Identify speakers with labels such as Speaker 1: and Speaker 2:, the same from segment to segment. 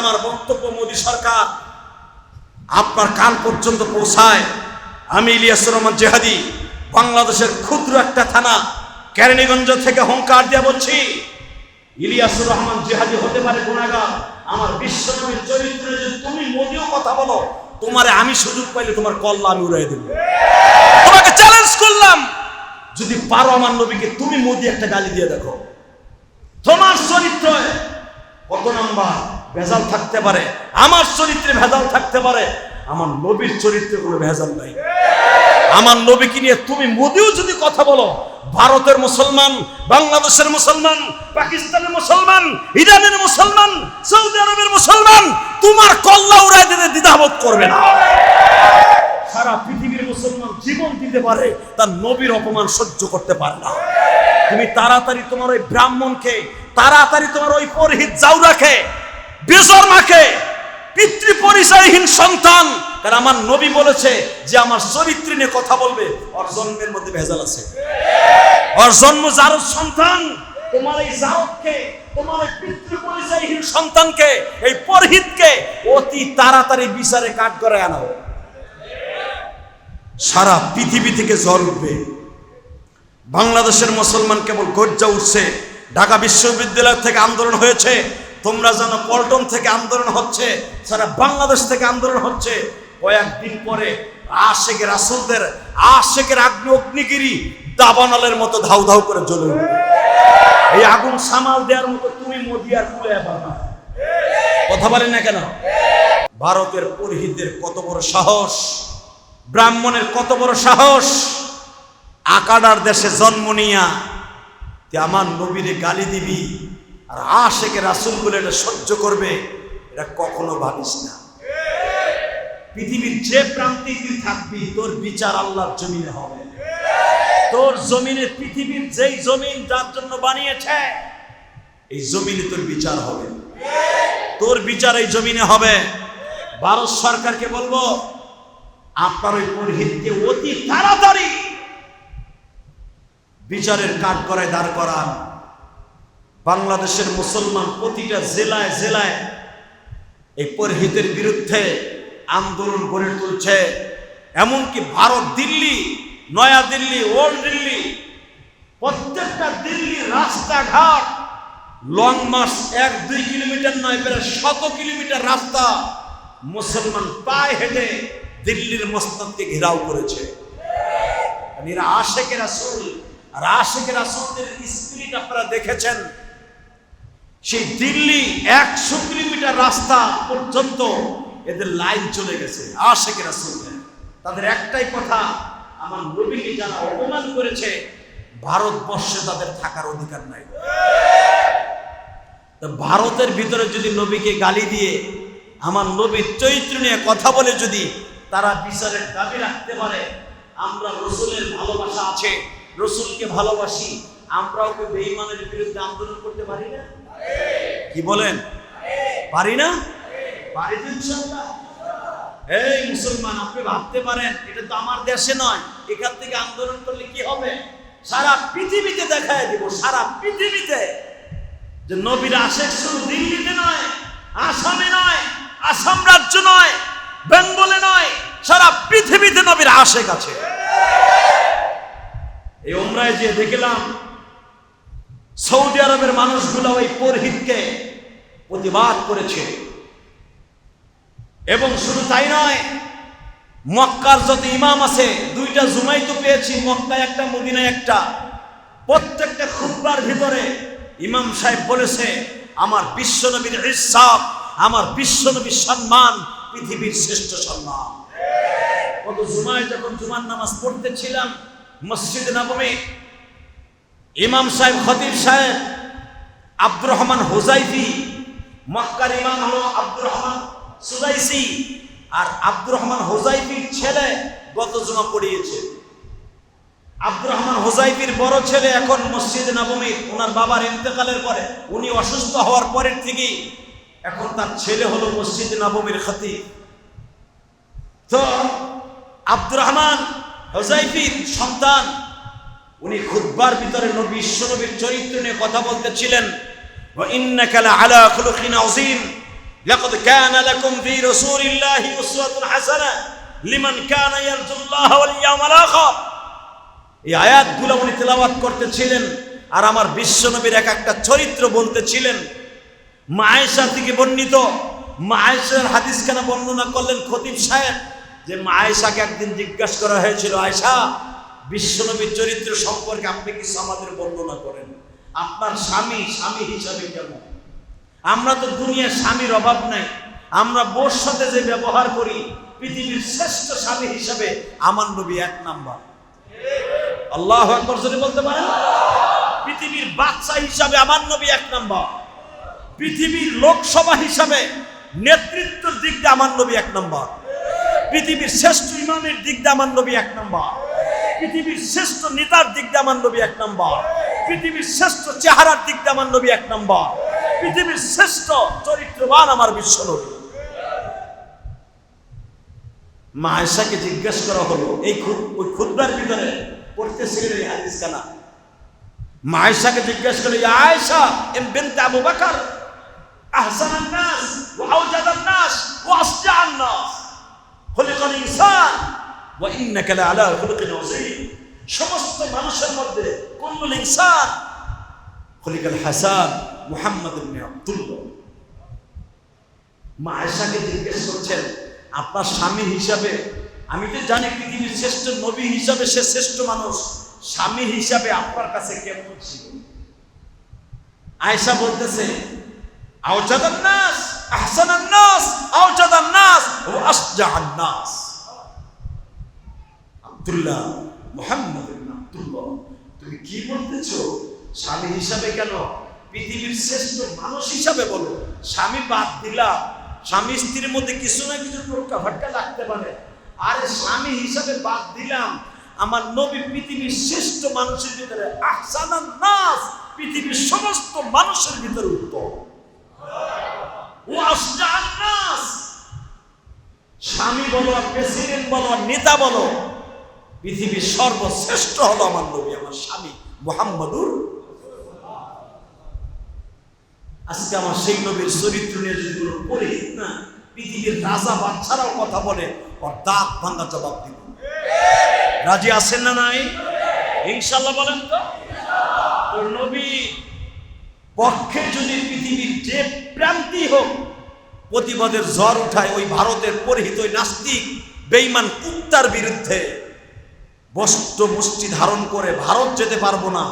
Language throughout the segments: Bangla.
Speaker 1: আমার বক্তব্য মোদী সরকার আপনার কান পর্যন্ত পৌঁছায়। আমি ইলিয়াস রহমান জেহাদি, বাংলাদেশের ক্ষুদ্র একটা থানা, কেরানীগঞ্জ থেকে হংকার দিয়ে বলছি ইলিয়াসুর রহমান জেহাদি হতে পারে আমার বিশ্বনবীর চরিত্রে যদি তুমি মোদিও কথা বলো, তোমারে আমি সুযোগ পাইলে তোমার কল্লা আমি উড়াই দেব। তোমাকে চ্যালেঞ্জ করলাম। যদি পারো আমার নবীকে, তুমি মোদি একটা গালি দিয়ে দেখো। তোমার চরিত্র কত নাম্বার? ভেজাল থাকতে পারে, আমার চরিত্রে ভেজাল থাকতে পারে, আমার নবীর চরিত্রে কোনো ভেজাল নাই। আমার নবীকে নিয়ে তুমি মোদিও যদি কথা বলো, ভারতের মুসলমান, বাংলাদেশের মুসলমান, পাকিস্তানের মুসলমান, ইরানের মুসলমান, সৌদি আরবের মুসলমান, তোমার কল্লা উড়াই দিতে দ্বিধাবোধ করবে না। সারা পৃথিবীর মুসলমান জীবন দিতে পারে, তার নবীর অপমান সহ্য করতে পারে না। তুমি তাড়াতাড়ি তোমার ওই ব্রাহ্মণকে, তাড়াতাড়ি তোমার ওই পরহিত জাউরাকে বেজর মাকে পিতৃ পরিচয়হীন সন্তান। কারণ আমার নবী বলেছে যে আমার চরিত্র নিয়ে কথা বলবে, ওর জন্মের মধ্যে ভেজাল আছে। ওর জন্ম জারদ সন্তান, তোমার এই জারদকে তোমার পিতৃ পরিচয়হীন সন্তানকে, এই পরহিতকে অতি তাড়াতাড়ি বিচারে কাট করে আনাও। সারা পৃথিবী থেকে জ্বর উঠবে। বাংলাদেশের মুসলমান কেবল গর্জা উঠছে। ঢাকা বিশ্ববিদ্যালয় থেকে আন্দোলন হয়েছে। তোমরা যেন পল্টন থেকে আন্দোলন হচ্ছে, সারা বাংলাদেশ থেকে আন্দোলন হচ্ছে। কয়েকদিন পরে আশেখ রাসুলদের আশেখের আগ্নি অগ্নিগিরি দাবানলের মতো ধাউ ধাউ করে জ্বলে উঠবে এই আগুন সামাল দেওয়ার মতো তুমি মোদি আর কুলে না। কথা বলেন না কেন? ভারতের পুরোহিতদের কত বড় সাহস, ব্রাহ্মণের কত বড় সাহস, আকাডার দেশে জন্ম নিয়া আমার নবীরে গালি দিবি আর আশেকে রাসুল বলে এটা সহ্য করবে, এটা কখনো ভাবিস না। পৃথিবীর যে প্রান্তে তুই থাকবি, তোর বিচার আল্লাহর জমিনে হবে। তোর জমিনে পৃথিবীর যেই জমিন যার জন্য বানিয়েছে, এই জমিনে তোর বিচার হবে। তোর বিচার এই জমিনে হবে। ভারত সরকারকে বলব, আপনার ওই পুরোহিতকে অতি তাড়াতাড়ি বিচারের কাঠ করায় দাঁড় করান। বাংলাদেশের মুসলমান প্রতিটা জেলায় জেলায় এই পুরোহিতের বিরুদ্ধে আন্দোলন গড়ে তুলছে। এমনকি ভারত দিল্লি, নয়া দিল্লি, ওল্ড দিল্লি, প্রত্যেকটা দিল্লির রাস্তাঘাট লং মার্চ এক, দুই কিলোমিটার নয়, প্রায় শত কিলোমিটার রাস্তা মুসলমান পায়ে হেঁটে দিল্লির মসনদকে ঘেরাও করেছে। এরা আশেকে রাসুল, আর আশেকে রাসুলদের স্পিরিট আপনারা দেখেছেন সেই দিল্লি একশো কিলোমিটার রাস্তা পর্যন্ত এদের লাইন চলে গেছে। আশেকে রাসুলদের তাদের একটাই কথা, আমার নবীকে যারা অপমান করেছে, ভারতবর্ষে তাদের থাকার অধিকার নাই। ভারতের ভিতরে যদি নবীকে গালি দিয়ে আমার নবীর চরিত্র নিয়ে কথা বলে যদি তারা বিচারের দাবি রাখতে পারে, আমরা রসুলের ভালোবাসা আছে, রসুলকে ভালোবাসি, আমরাও কি বেঈমানের বিরুদ্ধে আন্দোলন করতে পারি না? কি বলেন? পারি না? পারি এই মুসলমান, আপনি ভাবতে পারেন, এটা তো আমার দেশে নয়। এখান থেকে আন্দোলন করলে কি হবে? সারা পৃথিবীতে দেখায় দিব, সারা পৃথিবীতে। যে নবীর আশেখ শুধু দিল্লিতে নয়, আসামে নয়, আসাম রাজ্য নয়, বেঙ্গলে নয়, সারা পৃথিবীতে নবীর আশেখ আছে। এই ওমরায় যে দেখলাম সৌদি আরবের মানুষগুলো ওই পরহিতকে প্রতিবাদ করেছে। এবং শুধু তাই নয় মক্কার যত ইমাম আছে দুইটা জুমাই তো পেয়েছি মক্কায় একটা মদিনায় একটা। প্রত্যেকটা খুববার ভিতরে ইমাম সাহেব বলেছে আমার বিশ্বনবীর ইসাব আমার বিশ্বনবীর সম্মান পৃথিবীর শ্রেষ্ঠ সম্মান। কত জুমায় যখন জুমার নামাজ পড়তেছিলাম মসজিদ নবমী ইমাম সাহেব খতিব সাহেব, আব্দুর রহমান হুজাইফি, মক্কার ইমাম হলো আব্দুর রহমান সুদাইসি আর আব্দুর রহমান হুজাইফির ছেলে গত জমা পড়িয়েছে। আব্দুর রহমান হুজাইফির বড় ছেলে এখন মসজিদ নবমীর ওনার বাবার ইন্তেকালের পরে, উনি অসুস্থ হওয়ার পরের থেকেই এখন তার ছেলে হলো মসজিদ নবমীর খতি তো আব্দুর রহমান হুজাইফির সন্তান উনি খুদ্বার ভিতরে নবী বিশ্বনবীর চরিত্র নিয়ে কথা বলতেছিলেন ইন্নাকা আলা খুলুকিন আযীম لقد كان لكم في رسول الله أسوة حسنة لمن كان يرجو الله واليوم الآخر এই আয়াতগুলো উনি তেলাওয়াত করতেছিলেন আর আমার বিশ্বনবীর এক একটা চরিত্র বলতেছিলেন মা আয়েশা থেকে বর্ণিত মা আয়েশার হাদিস কেন বর্ণনা করলেন খতিব সাহেব যে মা আয়েশাকে একদিন জিজ্ঞাসা করা হয়েছিল আয়েশা বিশ্বনবীর চরিত্র সম্পর্কে আপনি কিছু আমাদের বর্ণনা করেন। আপনার স্বামী স্বামী হিসাবে কেমন? আমরা তো দুনিয়ার স্বামীর অভাব নাই। আমরা বোর সাথে যে ব্যবহার করি, পৃথিবীর শ্রেষ্ঠ স্বামী হিসাবে আমার নবী এক নাম্বার। আল্লাহ যদি বলতে পারেন। পৃথিবীর বাচ্চা হিসাবে আমার নবী এক নাম্বার। পৃথিবীর লোকসভা হিসাবে নেতৃত্বের দিক দিয়ে আমার নবী এক নম্বর। পৃথিবীর শ্রেষ্ঠ ইমামের দিক দিয়ে আমার নবী এক নম্বর। পৃথিবীর শ্রেষ্ঠ নেতার দিক দিয়ে আমার নবী এক নম্বর পৃথিবীর শ্রেষ্ঠ চেহারার দিক দিয়ে আমার নবী এক নম্বর পৃথিবীর শ্রেষ্ঠ চরিত্রবান আমার বিশ্ব নবী মা আয়েশাকে জিজ্ঞেস করা হলো এই খুদ ওই খুদ্বার ভিতরে পড়তেছিলেন এই হাদিস কানা মা আয়েশাকে জিজ্ঞেস করলো ইয়া আয়েশা এম বিনতে আবু বকর আহসান الناس واوجد الناس واسجع الناس خلق الانسان সমস্ত মানুষের মধ্যে কুল্লুল ইনসান, খলিকাল হাসান মুহাম্মদ মা আয়সাকে জিজ্ঞেস করছেন, আপনার স্বামী হিসাবে, আমি তো জানি পৃথিবীর শ্রেষ্ঠ নবী হিসাবে সে শ্রেষ্ঠ মানুষ, স্বামী হিসাবে আপনার কাছে কেমন ছিল? আয়সা বলতেছে আওজাদান নাস আহসান নাস আওচাদ নাস ও আসজাহান নাস আব্দুল্লাহ মুহাম্মদ আব্দুল্লাহ। তুমি কি বলতেছো? স্বামী হিসাবে কেন? পৃথিবীর শ্রেষ্ঠ মানুষ হিসাবে বলো। স্বামী বাদ দিলাম। স্বামী স্ত্রীর মধ্যে কিছু না কিছু টোটকা ফাটকা লাগতে পারে। আরে স্বামী হিসাবে বাদ দিলাম। আমার নবী পৃথিবীর শ্রেষ্ঠ মানুষের ভিতরে আহসানান নাস পৃথিবীর সমস্ত মানুষের ভিতরে উত্তম। নাস স্বামী বলো প্রেসিডেন্ট বলো নেতা বলো। পৃথিবীর সর্বশ্রেষ্ঠ হলো আমার নবী, আমার স্বামী মোহাম্মদুর আজকে আমার সেই নবীর চরিত্র নিয়ে যদি কোনো না, পৃথিবীর রাজা বাচ্চারাও কথা বলে, ওর দাঁত ভাঙ্গা জবাব দিব। রাজি আছেন না নাই? ইনশাল্লাহ বলেন তো। নবী পক্ষে যদি পৃথিবীর যে প্রান্তি হোক, প্রতিবাদের জ্বর উঠায় ওই ভারতের পরিহিত ওই নাস্তিক বেইমান কুত্তার বিরুদ্ধে বস্ত্র মুষ্টি ধারণ করে ভারত যেতে পারব না,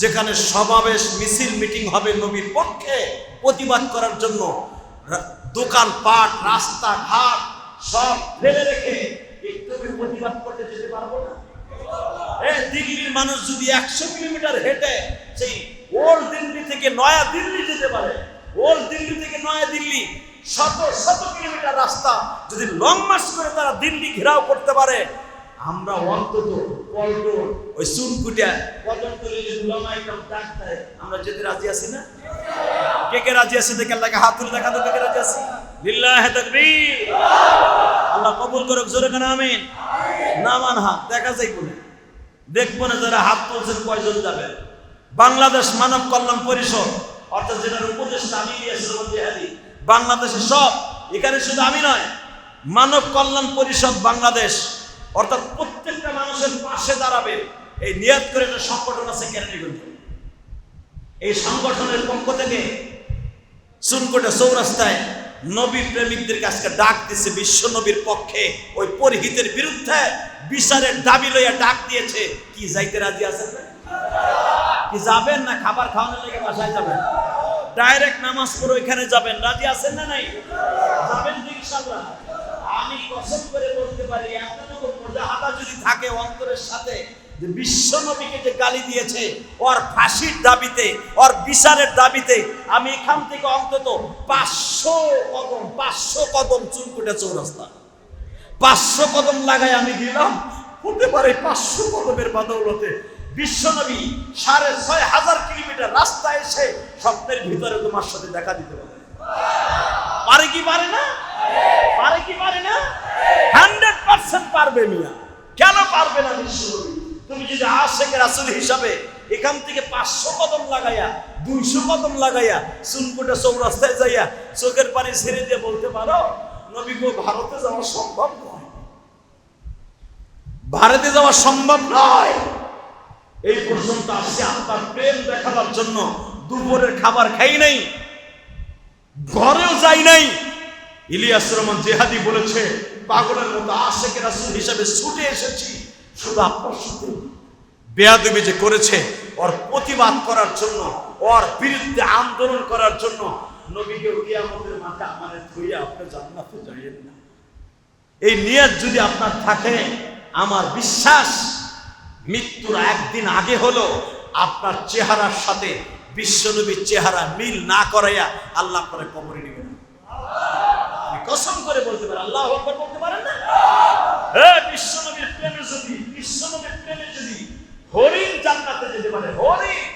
Speaker 1: যেখানে সমাবেশ, মিছিল, মিটিং হবে নবীর পক্ষে, প্রতিবাদ করার জন্য দোকান, পাট, রাস্তা, ঘাট, সব ফেলে রেখে প্রতিবাদ করতে যেতে পারব না? দিল্লির মানুষ যদি একশো কিলোমিটার হেঁটে সেই ওল্ড দিল্লি থেকে নয়া দিল্লি যেতে পারে, ওল্ড দিল্লি থেকে নয়া দিল্লি, শত শত কিলোমিটার রাস্তা যদি লং মার্চ করে তারা দিল্লি ঘেরাও করতে পারে আমরা অন্তত পল্টন ওই চুনকুটিয়া কদমতলি যদি লম্বা একদম ডাক আমরা যেতে রাজি আছি না? কে কে রাজি আছে দেখে আল্লাহকে হাত তুলে দেখা তো কে কে রাজি আছি? লিল্লাহ তাকবীর। আল্লাহ কবুল করুক, জোরে কেন আমিন। নামান হাত, দেখা যায় কোনে? দেখব না যারা হাত তুলছেন কয়জন যাবে? বাংলাদেশ মানব কল্যাণ পরিষদ, অর্থাৎ যেটার উপদেষ্টা আমি বাংলাদেশে সব, এখানে শুধু আমি নয়, মানব কল্যাণ পরিষদ বাংলাদেশ অর্থাৎ প্রত্যেকটা মানুষের পাশে দাঁড়াবে। এই নিয়াত করে একটা সংগঠন আছে কেরানীগঞ্জ এই সংগঠনের পক্ষ থেকে সুনকোটে চৌরাস্তায় নবী প্রেমিকদের আজকে ডাক দিছে বিশ্ব নবীর পক্ষে। ওই পরিহিতের বিরুদ্ধে বিচারের দাবি লইয়া ডাক দিয়েছে। কি যাইতে রাজি আছেন কি যাবেন না? খাবার খাওয়ানোর লেগে বাসায় যাবেন? ডাইরেক্ট নামাজ পড়ে ওইখানে যাবেন। রাজি আছেন না নাই? যাবেন ইনশাআল্লাহ আমি কসম করে বলতে পারি এতটুকু মোজাহাদা যদি থাকে অন্তরের সাথে, যে বিশ্ব নবীকে যে গালি দিয়েছে, ওর ফাঁসির দাবিতে, ওর বিচারের দাবিতে, আমি এখান থেকে অন্তত পাঁচশো কদম পাঁচশো কদম চুনকুটে চৌরাস্তা। পাঁচশো কদম লাগাই আমি দিলাম, হতে পারে পাঁচশো কদমের বাদৌলতে। বিশ্বনবী সাড়ে ছয় হাজার কিলোমিটার রাস্তা এসে স্বপ্নের ভিতরে তোমার সাথে দেখা দিতে পারে। পারে কি পারে না পারে কি পারে না হান্ড্রেড পার্সেন্ট পারবে মিয়া? কেন পারবে না তুমি যদি আশেকের আসল হিসাবে এখান থেকে পাঁচশো কদম লাগাইয়া, দুইশো কদম লাগাইয়া, চুনকুটা চৌরাস্তায় যাইয়া চোখের পানি ছেড়ে দিয়ে বলতে পারো, নবী গো, ভারতে যাওয়া সম্ভব নয়। ভারতে যাওয়া সম্ভব নয়। এই পর্যন্ত আসছে আপনার প্রেম দেখাবার জন্য। দুপুরের খাবার খাই নাই, ঘরেও যাই নাই। ইলিয়াস রহমান জেহাদি বলেছে, পাগলের মতো আশেকের রাসূল হিসাবে ছুটে এসেছি, শুধু আপনার সাথে। বেয়াদবি যে করেছে, ওর প্রতিবাদ করার জন্য, ওর বিরুদ্ধে আন্দোলন করার জন্য, নবীকে কিয়ামতের মাঠে আমাদের ধুইয়া আপনি জান্নাতে যাইয়েন না। এই নিয়ত যদি আপনার থাকে, আমার বিশ্বাস, মৃত্যুর একদিন আগে হলো, আপনার চেহারার সাথে বিশ্বনবীর চেহারা মিল না করাইয়া আল্লাহ করে কবরে কসম করে বলতে পারেন আল্লাহ আকবার বলতে পারেন না? হ্যাঁ বিশ্বনবীর প্রেমে যদি, বিশ্বনবীর প্রেমে যদি হরিণ জান্নাতে যেতে পারে, হরিণ।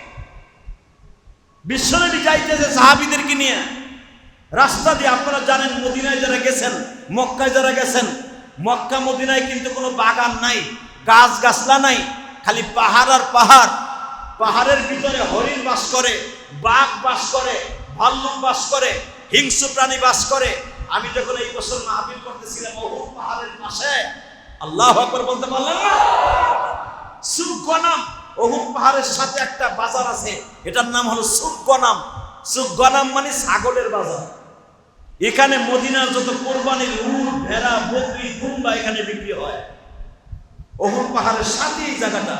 Speaker 1: বিশ্বনবী চাইতেছে সাহাবিদেরকে নিয়ে রাস্তা দিয়ে, আপনারা জানেন মদিনায় যারা গেছেন, মক্কায় যারা গেছেন, মক্কা, মদিনায় কিন্তু কোনো বাগান নাই গাছ গাছলা নাই, খালি পাহাড় আর পাহাড়। পাহাড়ের ভিতরে হরিণ বাস করে, বাঘ বাস করে, ভাল্লুক বাস করে, হিংস্র প্রাণী বাস করে আমি যখন এই বছর মাহফিল করতেছিলাম ওহু পাহাড়ের পাশে আল্লাহ আকবার বলতে পারলেন না? সুগনাম অহুম পাহাড়ের সাথে একটা বাজার আছে এটার নাম হলো সুগনাম। সুগনাম মানে ছাগলের বাজার। এখানে মদিনার যত কোরবানির উট ভেড়া বকরি দুম্বা এখানে বিক্রি হয়। অহুম পাহাড়ের সাথে এই জায়গাটা।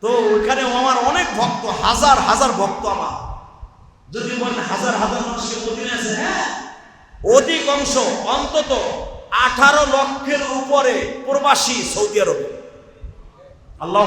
Speaker 1: তো ওইখানে আমার অনেক ভক্ত হাজার হাজার ভক্ত আমার। যদি বলেন হাজার হাজার মানুষকে মদিনা আছে হ্যাঁ? অধিকাংশ অন্তত আঠারো লক্ষের উপরে প্রবাসী সৌদি আরব। আল্লাহ